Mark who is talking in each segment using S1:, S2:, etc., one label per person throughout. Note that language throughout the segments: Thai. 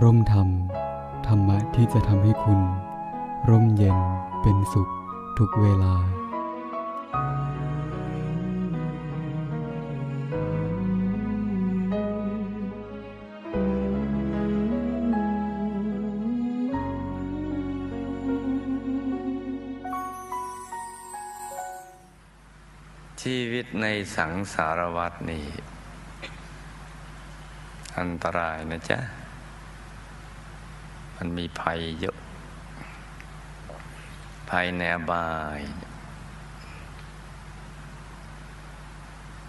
S1: ร่มธรรม ธรรมะที่จะทำให้คุณ ร่มเย็นเป็นสุขทุกเวลา
S2: ชีวิตในสังสารวัตนี่ อันตรายนะจ๊ะ มันมีภัยเยอะ ภัยในอบาย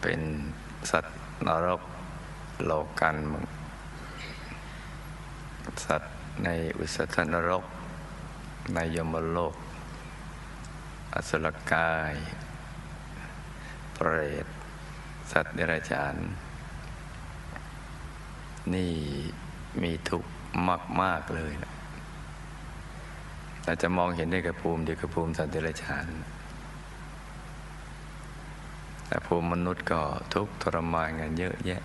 S2: เป็นสัตว์นรกโลกันมึงสัตว์ในอุสธนรก ในยมโลก อสุรกาย เปรต สัตว์เดรัจฉาน นี่มีทุกข์ มาก ๆ เลยนะเราจะมองเห็นได้กับภูมิเดียวกับภูมิสัตว์เดรัจฉานแต่ภูมิมนุษย์ก็ทุกทรมานกันเยอะแยะ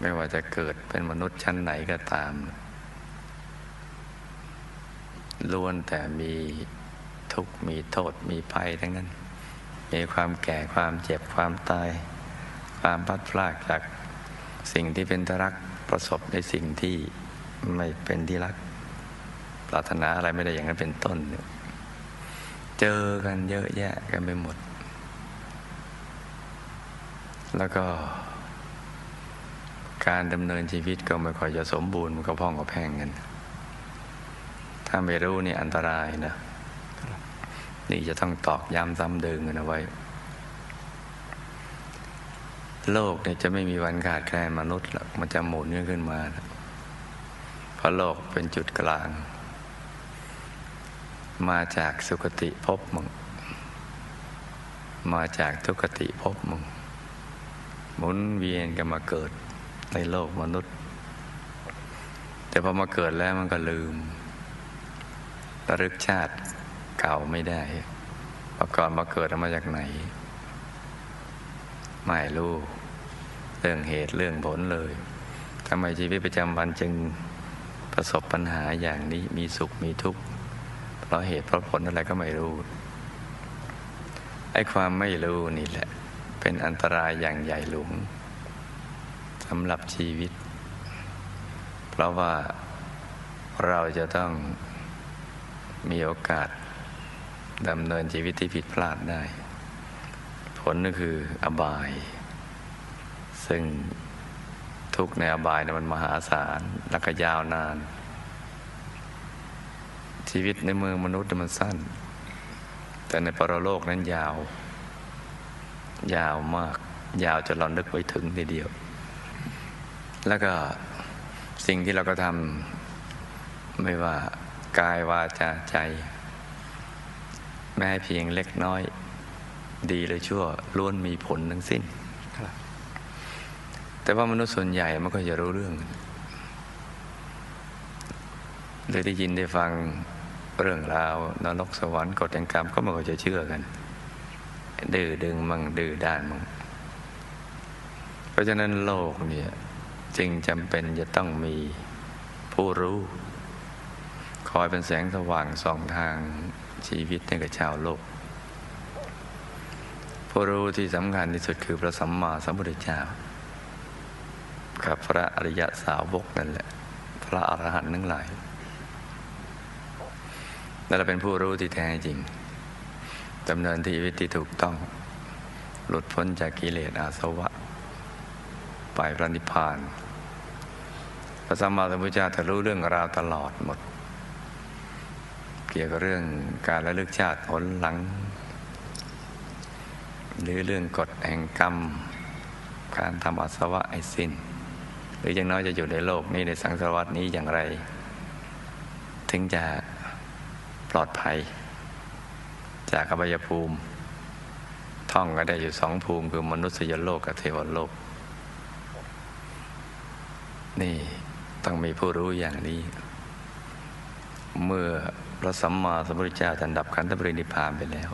S2: ไม่ว่าจะเกิดเป็นมนุษย์ชั้นไหนก็ตามล้วนแต่มีทุกข์มีโทษมีภัยทั้งนั้น มีความแก่ความเจ็บความตาย ความพัดพลากจากสิ่งที่เป็นทรัก ประสบในสิ่งที่ไม่เป็นที่รักปรารถนาอะไรไม่ได้อย่างนั้นเป็นต้น เจอกันเยอะแยะกันไปหมด แล้วก็ การดำเนินชีวิตก็ไม่ค่อยจะสมบูรณ์มันก็พ้องกับแพงกัน ถ้าไม่รู้นี่อันตรายนะ นี่จะต้องตอกย้ำซ้ำเดิมกันเอาไว้ โลกเนี่ยจะไม่มีวันขาดแคลนมนุษย์หรอกมันจะหมุนขึ้นมาเพราะโลกเป็นจุดกลาง มาจากสุคติภพมึง มาจากทุกติภพมึง หมุนเวียนกันมาเกิดในโลกมนุษย์ แต่พอมาเกิดแล้วมันก็ลืมระลึกชาติเก่าไม่ได้พอก่อนมาเกิดมาจากไหน ไม่รู้เรื่องเหตุเรื่องผลเลยทำไมชีวิตประจำวันจึงประสบปัญหาอย่างนี้มีสุขมีทุกข์เพราะเหตุเพราะผลอะไรก็ไม่รู้ไอ้ความไม่รู้นี่แหละ เป็นอันตรายอย่างใหญ่หลวงสำหรับชีวิต เพราะว่าเราจะต้องมีโอกาสดำเนินชีวิตที่ผิดพลาดได้ ผลก็คืออบาย ซึ่งทุกในอบายนะมันมหาศาลและก็ยาวนาน ชีวิตในเมืองมนุษย์มันสั้น แต่ในปรโลกนั้นยาว ยาวมาก ยาวจนเรานึกไว้ถึงทีเดียว แล้วก็สิ่งที่เราก็ทำไม่ว่ากายวาจาใจ แม้เพียงเล็กน้อย ดีหรือชั่วล้วนมีผลทั้งสิ้น แต่ว่ามนุษย์ส่วนใหญ่มันก็จะรู้เรื่องหรือได้ยินได้ฟังเรื่องราวนรกสวรรค์กฎแห่งกรรมก็ไม่ค่อยจะเชื่อกัน ดื้อดึงมั่งดื้อด้านมั่งเพราะฉะนั้นโลกเนี่ยจึงจำเป็นจะต้องมีผู้รู้ คอยเป็นแสงสว่างสองทางชีวิตให้กับชาวโลก ผู้รู้ที่สำคัญที่สุดคือพระสัมมาสัมพุทธเจ้ากับพระอริยสาวกนั่นแหละ พระอรหันต์ทั้งหลายนั่นเป็นผู้รู้ที่แท้จริงดำเนินชีวิตที่ถูกต้อง หลุดพ้นจากกิเลสอาสวะ ไปพระนิพพาน พระสัมมาสัมพุทธเจ้าจะรู้เรื่องราวตลอดหมด เกี่ยวกับเรื่องการระลึกชาติผลหลัง หรือเรื่องกฎแห่งกรรม การทำอาสวะไอสิน้น หรืออย่างน้อยจะอยู่ในโลกนี้ในสังสารวัตนี้อย่างไร ถึงจะปลอดภัย จากอบายภูมิ ท่องก็ได้อยู่สองภูมิคือมนุษยโลกกับเทวโลก นี่ต้องมีผู้รู้อย่างนี้ เมื่อพระสัมมาสัมพุทธเจ้าท่านดับขันธปรินิพพานไปแล้ว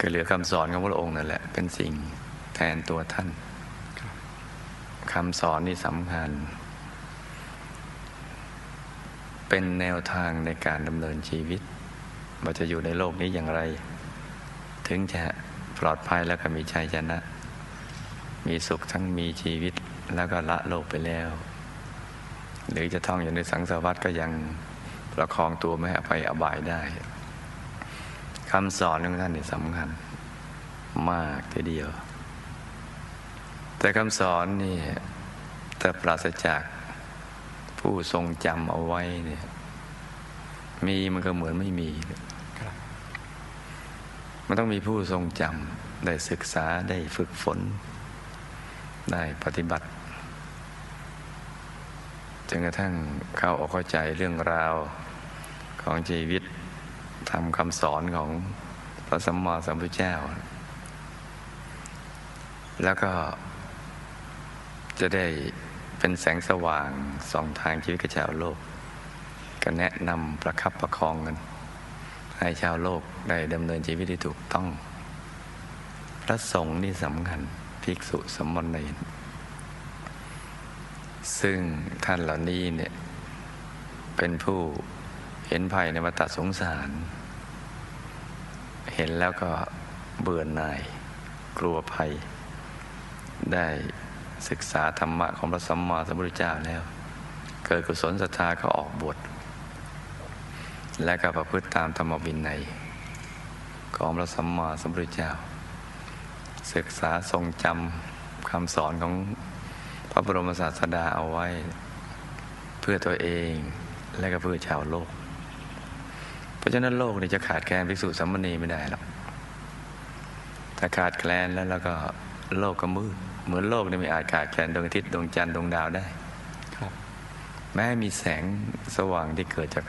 S2: ก็เหลือคำสอนของพระองค์นั่นแหละ เป็นสิ่งแทนตัวท่านคำสอนนี่สำคัญ เป็นแนวทางในการดำเนินชีวิต ว่าจะอยู่ในโลกนี้อย่างไร ถึงจะปลอดภัยแล้วก็มีชัยชนะ มีสุขทั้งมีชีวิตแล้วก็ละโลกไปแล้ว หรือจะท่องอยู่ในสังสารวัฏก็ยังประคองตัวไม่ให้ไปอบายได้ คำสอนของท่านนี่สำคัญ มากทีเดียว แต่คำสอนนี่แต่ปราศจากผู้ทรงจำเอาไว้เนี่ย มีมันก็เหมือนไม่มีมันต้องมีผู้ทรงจำได้ศึกษาได้ฝึกฝน ได้ปฏิบัติจนกระทั่งเข้าออกเข้าใจเรื่องราวของชีวิต ทำคำสอนของพระสัมมาสัมพุทธเจ้า แล้วก็จะได้เป็นแสงสว่างสองทางชีวิตกับชาวโลก ก็แนะนำประคับประคองกัน ให้ชาวโลกได้ดำเนินชีวิตที่ถูกต้อง พระสงฆ์นี่สำคัญภิกษุสมณเณรซึ่งท่านเหล่านี้เนี่ยเป็นผู้เห็นภัยในวัฏสงสาร เห็นแล้วก็เบื่อหน่าย กลัวภัย ได้ศึกษาธรรมะของพระสัมมาสัมพุทธเจ้าแล้ว เกิดกุศลศรัทธาก็ออกบวชและก็ประพฤติตามธรรมวินัยของพระสัมมาสัมพุทธเจ้า ศึกษาทรงจำคำสอนของพระบรมศาสดาเอาไว้ เพื่อตัวเองและก็เพื่อชาวโลก ราะฉะนั้นโลกนี่จะขาดแคลนภิกษุสัมมณีไม่ได้หรอกถ้าขาดแคลนแล้วแล้วก็โลกก็มืดเหมือนโลกนี่ไม่อาจขาดแคลนดวงอาทิตย์ดวงจันทร์ดวงดาวได้
S1: ครับ
S2: แม้มีแสงสว่างที่เกิดจาก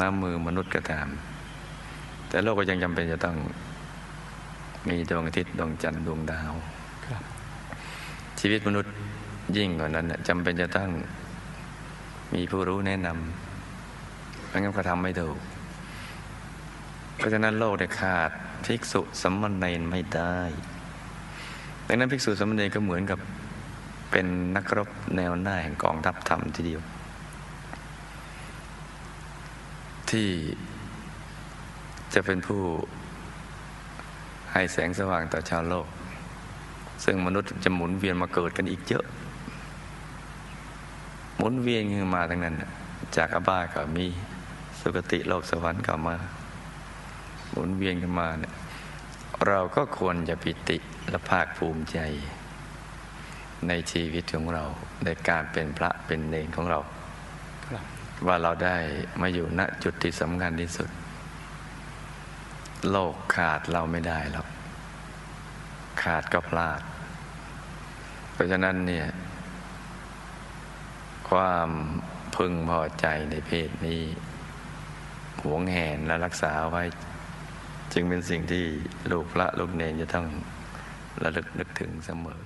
S2: น้ำมือมนุษย์ก็ตาม แต่โลกก็ยังจำเป็นจะต้องมีดวงอาทิตย์ดวงจันทร์ดวงดาว
S1: ครับ
S2: ชีวิตมนุษย์ยิ่งกว่านั้นน่ะจำเป็นจะต้องมีผู้รู้แนะนำไม่งั้นก็ทำไม่ถูก เพราะฉะนั้นโลกเนี่ยขาดภิกษุสมณเณรไม่ได้ ดังนั้นภิกษุสมณเณรก็เหมือนกับเป็นนักรบแนวหน้าแห่งกองทัพธรรมทีเดียว ที่จะเป็นผู้ให้แสงสว่างต่อชาวโลก ซึ่งมนุษย์จะหมุนเวียนมาเกิดกันอีกเยอะ หมุนเวียนขึ้นมาทั้งนั้น จากอบายก็มี สุคติโลกสวรรค์ก็มา หมุนเวียนกันมาเนี่ยเราก็ควรจะปิติและภาคภูมิใจ ในชีวิตของเราในการเป็นพระเป็นเนรของเรา ว่าเราได้มาอยู่ณจุดที่สำคัญที่สุด โลกขาดเราไม่ได้หรอกขาดก็พลาด เพราะฉะนั้นเนี่ยความพึงพอใจในเพศนี้หวงแหนและรักษาไว้ จึงเป็นสิ่งที่ลูกพระลูกเนรจะต้องระลึกนึกถึงเสมอ